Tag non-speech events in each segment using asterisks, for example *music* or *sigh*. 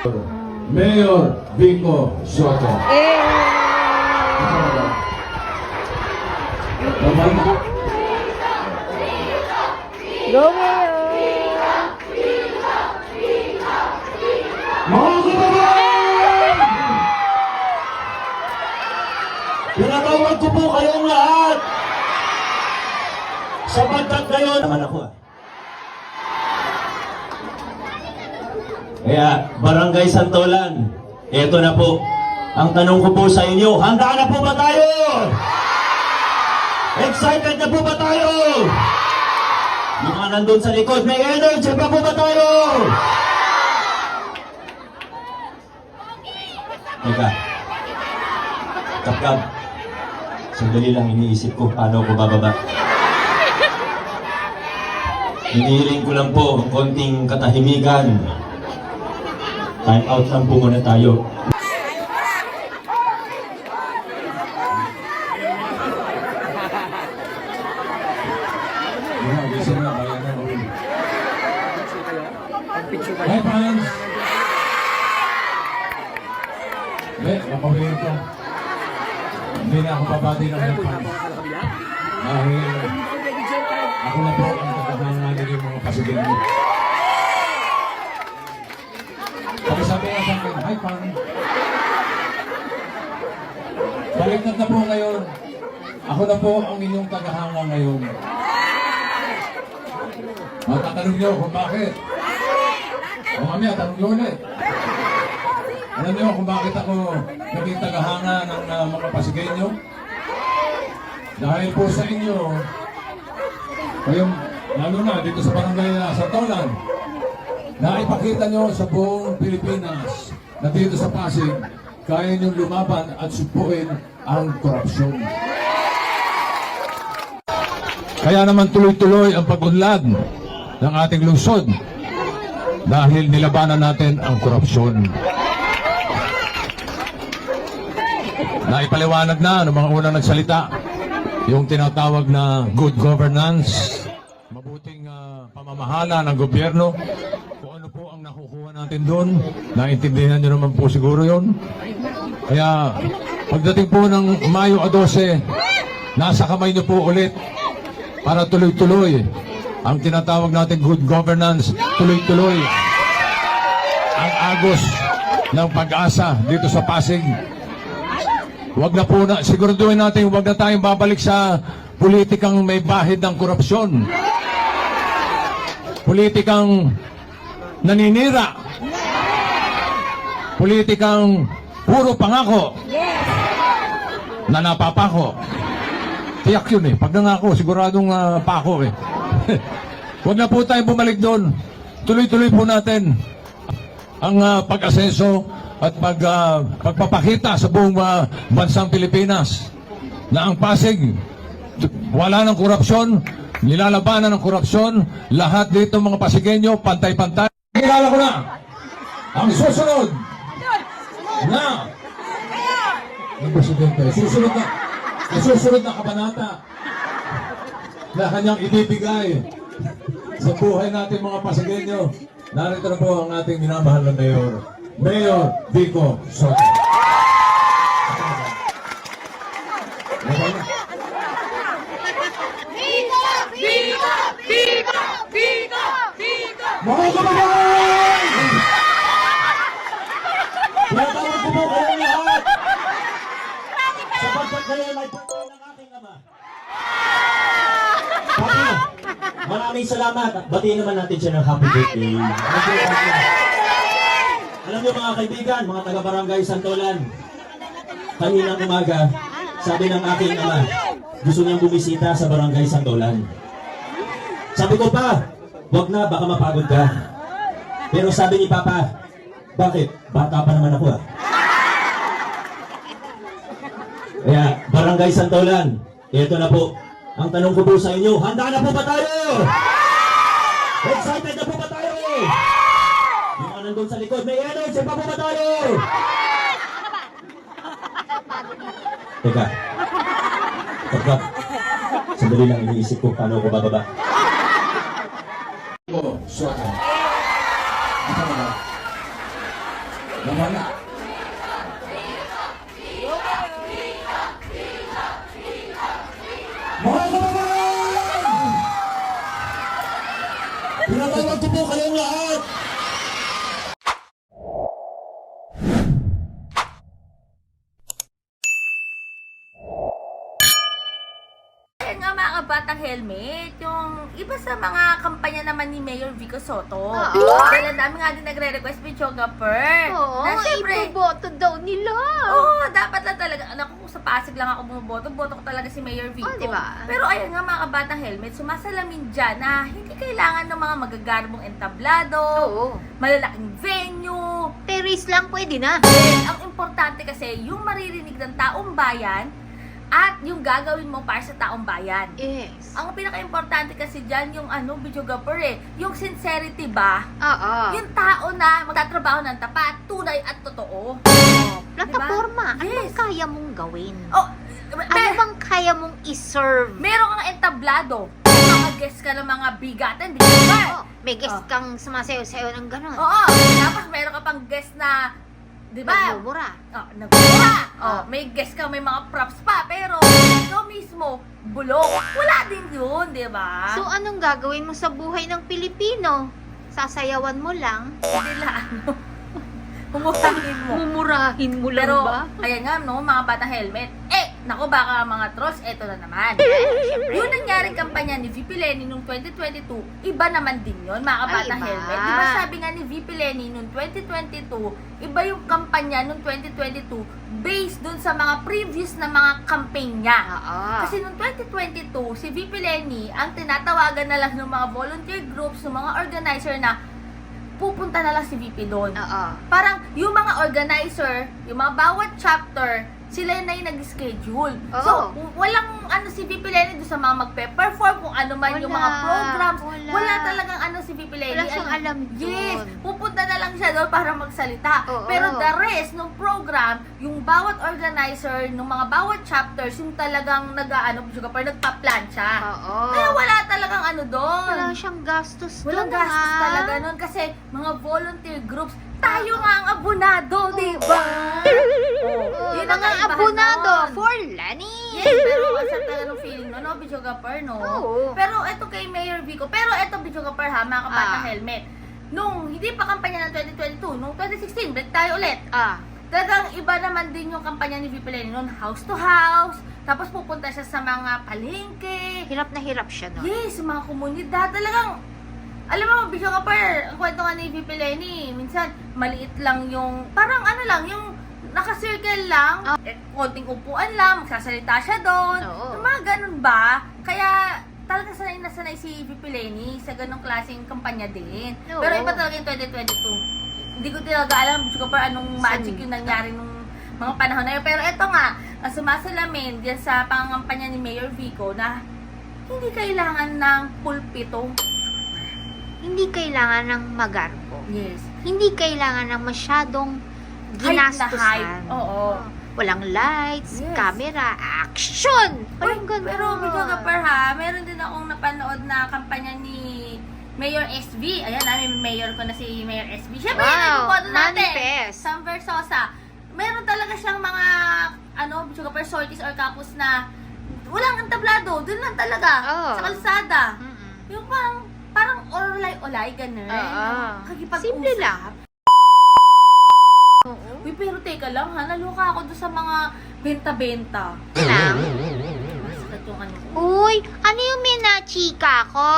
Mayor Vico Soto. Eh! Naman, Go Mayor! mga kababayan! Pinatawag ko po kayong lahat sapagkat kayo naman ako ah. Kaya, Barangay Santolan, eto na po. Ang tanong ko po sa inyo, handa na po ba tayo? Excited na po ba tayo? Yung mga nandun sa likod, may energy pa po ba tayo? Teka. Kapkap. Sandali lang iniisip ko paano ko bababa. Hinihiling ko lang po konting katahimikan. Time out lang po muna tayo. Hi, fans! Hindi, nakawin ko. Hindi na ako babati ng fans. Dahil ako na po ang katahangan ng mga pasigil mo. Pag sabi nga sa akin, hi fans! Baliktad na po ngayon. Ako na po ang inyong tagahanga ngayon. Matatanong niyo kung bakit. O mamaya, tanong niyo ulit. Alam niyo kung bakit ako naging tagahanga ng uh, mga Pasigenyo? Dahil po sa inyo, kayong, lalo na dito sa barangay uh, Santolan, na ipakita nyo sa buong Pilipinas na dito sa Pasig, kaya nyo lumaban at supuin ang korupsyon. Kaya naman tuloy-tuloy ang pag-unlad ng ating lungsod dahil nilabanan natin ang korupsyon. Naipaliwanag na ng mga unang nagsalita yung tinatawag na good governance, mabuting ah, pamamahala ng gobyerno. Nakukuha natin doon, naintindihan nyo naman po siguro yon. Kaya pagdating po ng Mayo 12, nasa kamay nyo po ulit para tuloy-tuloy ang tinatawag natin good governance, tuloy-tuloy ang agos ng pag-asa dito sa Pasig. Huwag na po na, siguraduhin natin, huwag na tayong babalik sa politikang may bahid ng korupsyon. Politikang naninira. Politikang puro pangako na napapako. Tiyak yun eh. Pag nangako, siguradong uh, pako eh. *laughs* Huwag na po tayong bumalik doon. Tuloy-tuloy po natin ang ah, pag-asenso at pag, ah, pagpapakita sa buong ah, bansang Pilipinas na ang Pasig wala ng korupsyon, nilalabanan ng korupsyon, lahat dito mga Pasigenyo, pantay-pantay. Ang susunod na ng Presidente, susunod na, ang susunod na kabanata na kanyang ibibigay sa buhay natin mga Pasigenyo. Narito na po ang ating minamahal na Mayor, Mayor Vico Soto. Maraming salamat. Batiin naman natin siya ng happy birthday. Thank you. Alam niyo mga kaibigan, mga taga-barangay Santolan, kaninang umaga, sabi ng aking ama, gusto niyang bumisita sa barangay Santolan. Sabi ko pa, wag na, baka mapagod ka. Pero sabi ni Papa, bakit? Bata pa naman ako ah. Kaya, Barangay Santolan, ito na po. Ang tanong ko po sa inyo, handa na po ba tayo? Excited na po ba tayo? Yung mga nandun sa likod, may energy pa po ba tayo? Teka. Teka. Sandali lang iniisip ko paano ako bababa. Vico Soto. Ito na ba? Mamaya. Mga kababayan! Pinatawag ko po kayong lahat! Ayan kabatang helmet, yung iba sa mga kampanya naman ni Mayor Vico Soto. Oo. Dahil ang dami nga din nagre-request ni Chogapur. Oo, na syempre, iboboto daw nila. Oo, dapat lang talaga. Naku, kung sa Pasig lang ako bumoboto, boto ko talaga si Mayor Vico. Oh, di ba? Pero ayan nga mga kabatang helmet, sumasalamin dyan na hindi kailangan ng mga magagarbong entablado, Oo. malalaking venue. Terrace lang pwede na. Ang importante kasi, yung maririnig ng taong bayan at yung gagawin mo para sa taong bayan. Yes. Ang pinaka-importante kasi dyan, yung ano, videographer eh, yung sincerity ba? Oo. Yung tao na magtatrabaho ng tapat, tunay at totoo. Plataforma. Ano Yes. bang kaya mong gawin? Oh, Ano bang kaya mong iserve? meron kang entablado, mga guest ka ng mga bigatan, di ba? Oh, may guest Oh. kang sumasayaw-sayaw ng gano'n. Oo, tapos meron ka pang guest na, di ba? Nagmumura. Oh, nagmura. Oh, Oh. may guest ka, may mga props pa, pero ikaw mismo, bulok. Wala din yun, di ba? So, anong gagawin mo sa buhay ng Pilipino? Sasayawan mo lang? hindi lang, ano, *laughs* humutangin mo. Mumurahin mo lang Pero, ba? ayan nga, no, mga bata helmet. Eh, nako baka mga trolls, eto na naman. *laughs* Yung nangyaring kampanya ni VP Lenny noong 2022, iba naman din yon mga kabata Ay, iba. helmet. Di ba sabi nga ni VP Lenny noong 2022, iba yung kampanya noong 2022 based dun sa mga previous na mga campaign niya. Oo. Kasi noong 2022, si VP Lenny, ang tinatawagan na lang ng mga volunteer groups, ng mga organizer na pupunta na lang si VP doon. Oo. Parang yung mga organizer, yung mga bawat chapter, sila na yung nag-schedule. Oo. So, walang ano si VP Lenny doon sa mga magpe-perform, kung ano man yung Wala. mga programs. Wala. Wala, talagang ano si VP Lenny. Wala siyang Ano- alam Yes, dun. pupunta na lang siya doon para magsalita. Oo. Pero the rest ng program, yung bawat organizer, ng mga bawat chapters, yung talagang nag-ano, par nagpa-plan siya. Oo. Kaya wala talagang ano doon. Wala siyang gastos Walang dun, gastos ah. talaga nun kasi mga volunteer groups, tayo nga ang abonado, di ba? Oo, Yun ang mga kaibahan abonado nun. for Lani. Yes, pero asal talaga ng feeling no, no, Gapar, no? Oo. Pero eto kay Mayor Vico, pero eto Bicho Gapar ha, mga kabata Ah. helmet. Nung hindi pa kampanya ng 2022, nung 2016, break tayo ulit. Ah. Talagang iba naman din yung kampanya ni VP Lenny noon, house to house, tapos pupunta siya sa mga palengke, Hirap na hirap siya no. Yes, sa mga komunidad. Talagang, alam mo, Bishop Kapar, ang kwento nga ni VP Lenny, minsan, maliit lang yung, parang ano lang, yung naka-circle lang, Ah. eh, konting upuan lang, magsasalita siya doon. Oo. Yung mga ganun ba? Kaya, talaga sanay na sanay si VP Lenny sa ganong klaseng kampanya din. Oo. Pero iba talaga yung 2022. Hindi ko talaga alam, Bishop Kapar, anong magic yung nangyari nung mga panahon na yun. Pero eto nga, sumasalamin diyan sa pangangampanya ni Mayor Vico na hindi kailangan ng pulpito. Hindi kailangan ng magarbo. Yes. Hindi kailangan ng masyadong ginastusan. Oo. Walang lights, Yes. camera, action! Walang ganun. Pero Bishop Kapar ha, meron din akong napanood na kampanya ni Mayor SB. Ayan, namin mayor ko na si Mayor SB. Siyempre, Wow, ibuboto natin. manifest. Sam Versosa. Meron talaga siyang mga, ano, Bishop Kapar sorties or campus na walang entablado. Doon lang talaga. Oo. Sa kalsada. Mm-mm. Yung parang olay-olay, ganun. Oo. Kakipag-usap. Simple lang. Oo. Uy, pero teka lang ha, naluka ako doon sa mga benta-benta. Lang. Basta yung ano ko. Uy, ano yung minachika ko?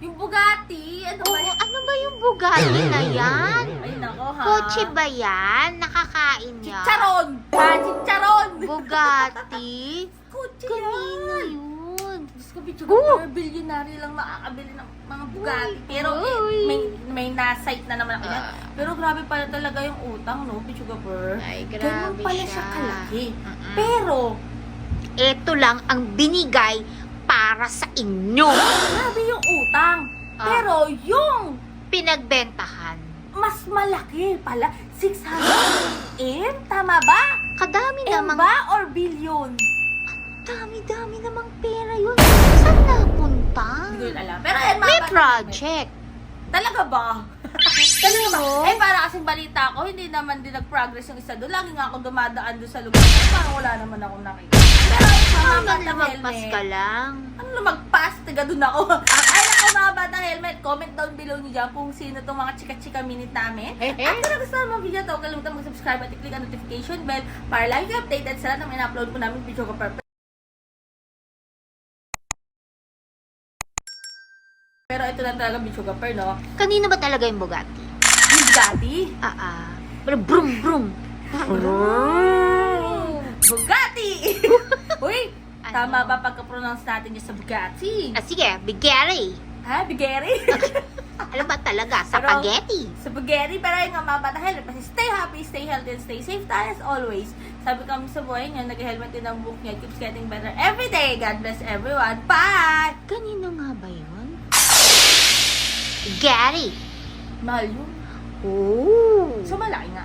Yung Bugatti, ano ba Oo, yan? ano ba yung Bugatti na yan? Ay, nako ha. Kotse ba yan? Nakakain niya? Chicharon! Ha, chicharon! Bugatti? Kotse Kanino yan! yun? Diyos ko, bitch, Oh! oh! bilyonary lang makakabili ng Uy, Pero eh, may, may na-site na naman ako yan. Ah. Pero grabe pala talaga yung utang, no, bitch, Gapur. Ay, Ganun grabe pala siya. siya kalaki. Mm-mm. Pero, Ito lang ang binigay para sa inyo. *gasps* grabe yung utang. Ah. Pero yung Pinagbentahan. mas malaki pala. 600 M? Tama ba? Kadami M namang, ba or billion? Dami-dami namang pera yun. Saan napunta? Hindi ko yun alam. Pero ayan, mga May bata- project. Talaga ba? *laughs* Talaga ba? Oo. Eh, Eh, para kasing balita ko, hindi naman din nag-progress yung isa doon. Lagi nga ako dumadaan doon sa lugar. Parang wala naman ako nakita. Pero yung mga lumagpas helmet. ka lang? Ano lumagpas? Taga doon ako. *laughs* Ay, ako mga bata helmet. Comment down below niyo dyan kung sino tong mga chika-chika minute namin. At kung nagustuhan mo ang video to, huwag kalimutan mag-subscribe at i-click ang notification bell para lagi kayo updated sa lahat ng in-upload po namin video ko lang talaga video kapar, no? Kanino ba talaga yung Bugatti? Yung Bugatti. Ah, ah. Pero brum, brum. Bugatti! *laughs* Uy, Ano? tama ba pagka-pronounce natin yung sa Bugatti? Ah, sige, Bigari. Ha, Bugatti? Alam ba talaga? Sa Pero- spaghetti. sa Bugatti, pero yung nga mga bata helmet, kasi stay happy, stay healthy, and stay safe tayo as always. Sabi kami sa buhay niyo, nag-helmet din ang book niya, keeps getting better every day. God bless everyone. Bye! Kanino nga ba yun? Gary. Mahal yun. Oo. So, malaki nga.